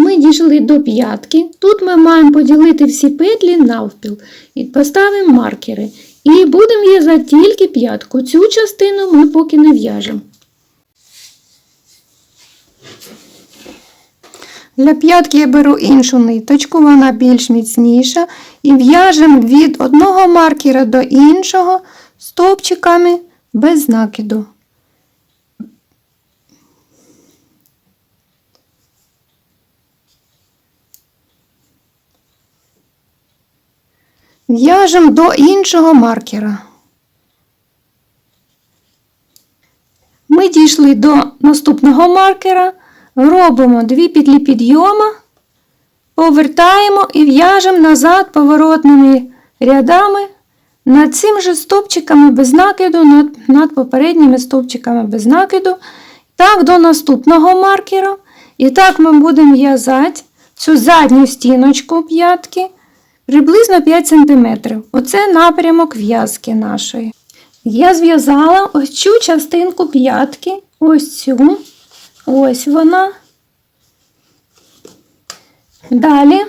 Ми дійшли до п'ятки. Тут ми маємо поділити всі петлі навпіл і поставимо маркери. І будемо в'язати тільки п'ятку. Цю частину ми поки не в'яжемо. Для п'ятки я беру іншу ниточку, вона більш міцніша. І в'яжемо від одного маркера до іншого стовпчиками без накиду. В'яжемо до іншого маркера. Ми дійшли до наступного маркера, робимо дві петлі підйому, повертаємо і в'яжемо назад поворотними рядами над цим же стовпчиками без накиду, над, над попередніми стовпчиками без накиду. Так, до наступного маркера. І так ми будемо в'язати цю задню стіночку п'ятки приблизно 5 см. Оце напрямок в'язки нашої. Я зв'язала ось цю частинку п'ятки, ось цю, ось вона. Далі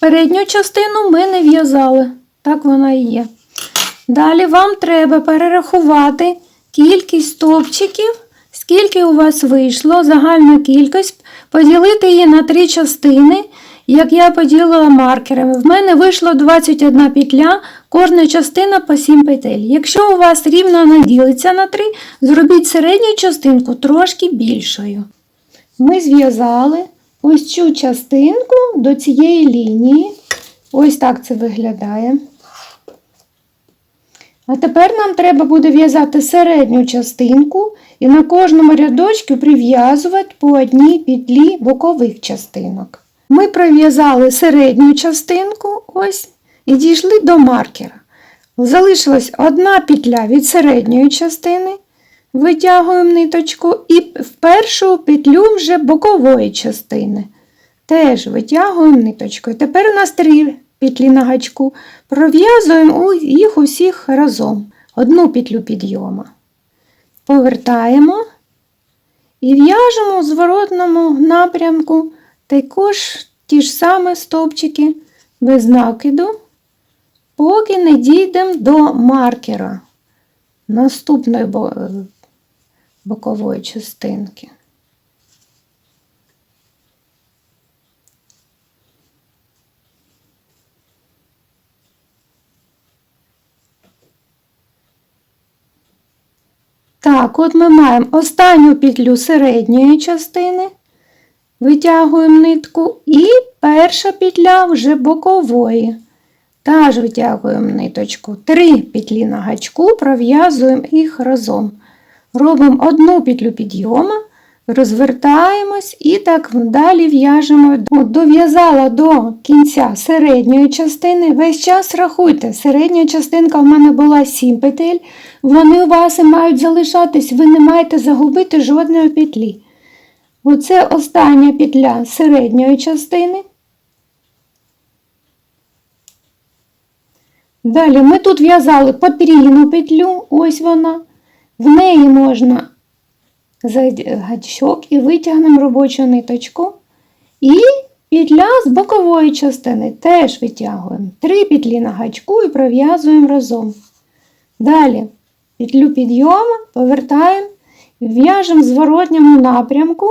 передню частину ми не в'язали, так вона і є. Далі вам треба перерахувати кількість стовпчиків, скільки у вас вийшло, загальна кількість, поділити її на три частини, як я поділила маркерами. В мене вийшло 21 петля, кожна частина по 7 петель. Якщо у вас рівно не ділиться на 3, зробіть середню частинку трошки більшою. Ми зв'язали ось цю частинку до цієї лінії. Ось так це виглядає. А тепер нам треба буде в'язати середню частинку і на кожному рядочку прив'язувати по одній петлі бокових частинок. Ми пров'язали середню частинку ось і дійшли до маркера. Залишилась одна петля від середньої частини, витягуємо ниточку і в першу петлю вже бокової частини. Теж витягуємо ниточку. І тепер у нас три петлі на гачку. Пров'язуємо їх усіх разом. Одну петлю підйому. Повертаємо і в'яжемо у зворотному напрямку також ті ж самі стовпчики без накиду, поки не дійдемо до маркера наступної бокової частинки. Так, от ми маємо останню петлю середньої частини, витягуємо нитку, і перша петля вже бокової. Теж витягуємо ниточку. Три петлі на гачку, пров'язуємо їх разом. Робимо одну петлю підйому, розвертаємось і так далі в'яжемо. Дов'язала до кінця середньої частини. Весь час рахуйте, середня частинка в мене була 7 петель. Вони у вас і мають залишатись, ви не маєте загубити жодної петлі. Оце остання петля середньої частини. Далі ми тут в'язали потрійну петлю, ось вона. В неї можна гачок і витягнемо робочу ниточку. І петля з бокової частини теж витягуємо. Три петлі на гачку і пров'язуємо разом. Далі петлю підйому повертаємо, в'яжемо в зворотньому напрямку.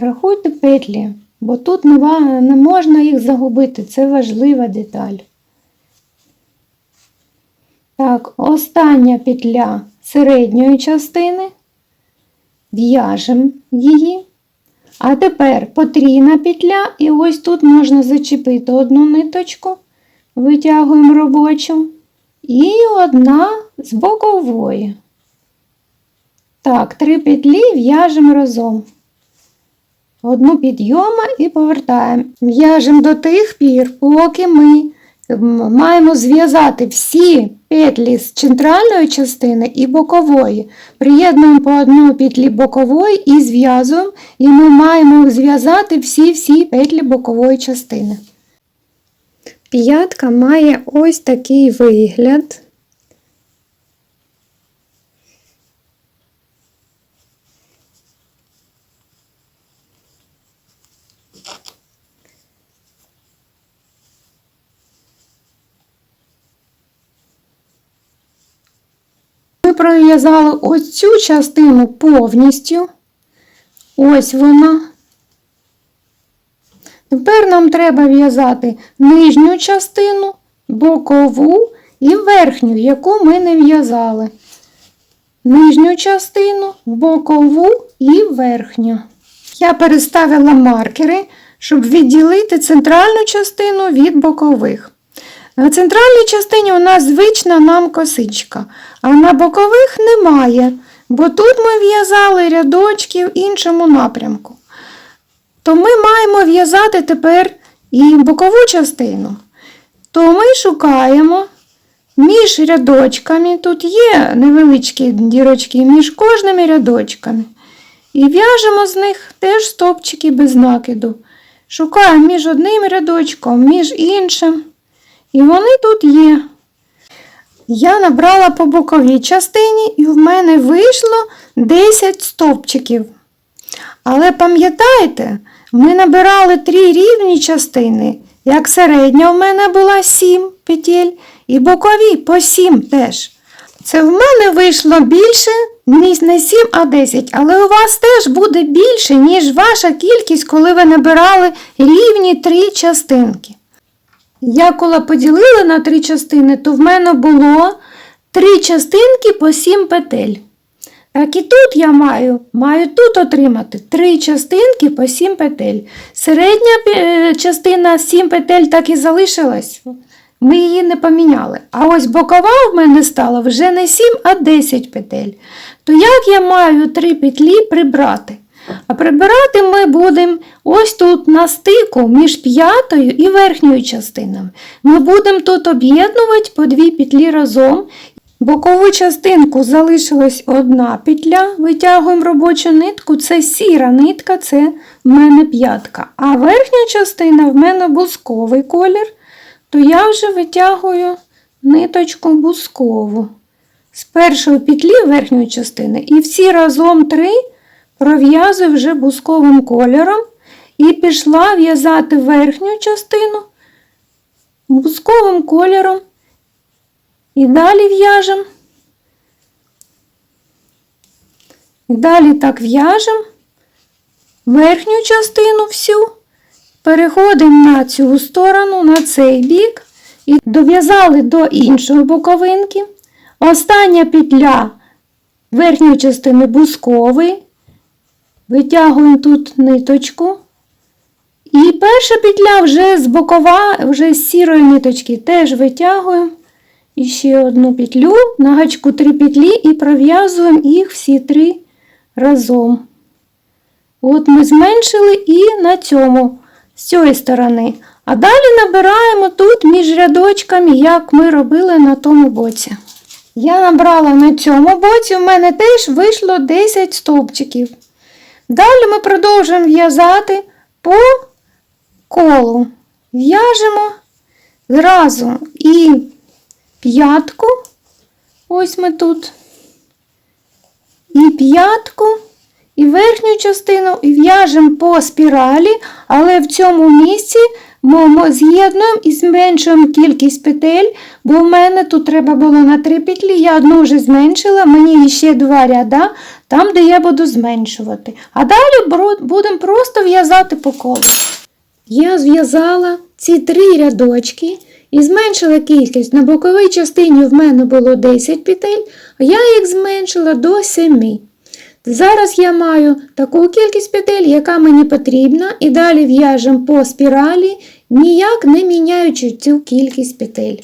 Рахуйте петлі, бо тут не, можна їх загубити, це важлива деталь. Так, остання петля середньої частини. В'яжемо її. А тепер потрійна петля, і ось тут можна зачепити одну ниточку, витягуємо робочу, і одна з бокової. Так, три петлі в'яжемо разом. Одну підйома і повертаємо. В'яжемо до тих пір, поки ми маємо зв'язати всі петлі з центральної частини і бокової. Приєднуємо по одній петлі бокової і зв'язуємо, і ми маємо зв'язати всі-всі петлі бокової частини. П'ятка має ось такий вигляд. Ми пров'язали ось цю частину повністю. Ось вона. Тепер нам треба в'язати нижню частину, бокову і верхню, яку ми не в'язали. Нижню частину, бокову і верхню. Я переставила маркери, щоб відділити центральну частину від бокових. На центральній частині у нас звична нам косичка, а на бокових немає, бо тут ми в'язали рядочки в іншому напрямку. То ми маємо в'язати тепер і бокову частину. То ми шукаємо між рядочками, тут є невеличкі дірочки між кожними рядочками. І в'яжемо з них теж стопчики без накиду. Шукаємо між одним рядочком, між іншим. І вони тут є. Я набрала по боковій частині, і в мене вийшло 10 стовпчиків. Але пам'ятаєте, ми набирали три рівні частини. Як середня в мене була 7 петель, і бокові по 7 теж. Це в мене вийшло більше, ніж не 7, а 10, але у вас теж буде більше, ніж ваша кількість, коли ви набирали рівні три частинки. Я коли поділила на три частини, то в мене було три частинки по 7 петель. Так і тут я маю, маю тут отримати три частинки по 7 петель. Середня е, частина 7 петель так і залишилась. Ми її не поміняли. А ось бокова в мене стала вже не 7, а 10 петель. То як я маю три петлі прибрати? А прибирати ми будемо ось тут на стику між п'ятою і верхньою частинами. Ми будемо тут об'єднувати по дві петлі разом. Бокову частинку залишилась одна петля, витягуємо робочу нитку, це сіра нитка, це в мене п'ятка. А верхня частина в мене бусковий колір, то я вже витягую ниточку бускову з першої петлі верхньої частини. І всі разом три пров'язую вже бусковим кольором і пішла в'язати верхню частину бусковим кольором. І далі в'яжемо. І далі так в'яжемо верхню частину всю, переходимо на цю сторону, на цей бік, і дов'язали до іншої боковинки. Остання петля верхньої частини бусковий, витягуємо тут ниточку. І перша петля вже з бокова, вже з сірої ниточки теж витягуємо. І ще одну петлю, на гачку три петлі і пров'язуємо їх всі три разом. От ми зменшили і на цьому, з цієї сторони. А далі набираємо тут між рядочками, як ми робили на тому боці. Я набрала на цьому боці, у мене теж вийшло 10 стовпчиків. Далі ми продовжуємо в'язати по колу. В'яжемо зразу і п'ятку, ось ми тут, і п'ятку, і верхню частину, і в'яжемо по спіралі, але в цьому місці ми з'єднуємо і зменшуємо кількість петель, бо в мене тут треба було на три петлі, я одну вже зменшила, мені ще два ряда, там, де я буду зменшувати. А далі будемо просто в'язати по колу. Я зв'язала ці три рядочки і зменшила кількість. На боковій частині в мене було 10 петель, а я їх зменшила до 7. Зараз я маю таку кількість петель, яка мені потрібна, і далі в'яжемо по спіралі, ніяк не міняючи цю кількість петель.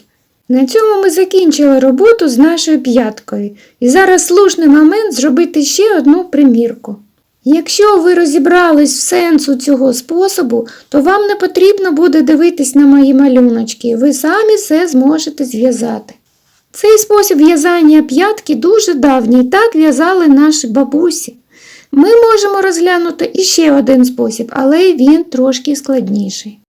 На цьому ми закінчили роботу з нашою п'яткою. І зараз слушний момент зробити ще одну примірку. Якщо ви розібрались в сенсу цього способу, то вам не потрібно буде дивитись на мої малюночки, ви самі все зможете зв'язати. Цей спосіб в'язання п'ятки дуже давній, так в'язали наші бабусі. Ми можемо розглянути іще один спосіб, але він трошки складніший.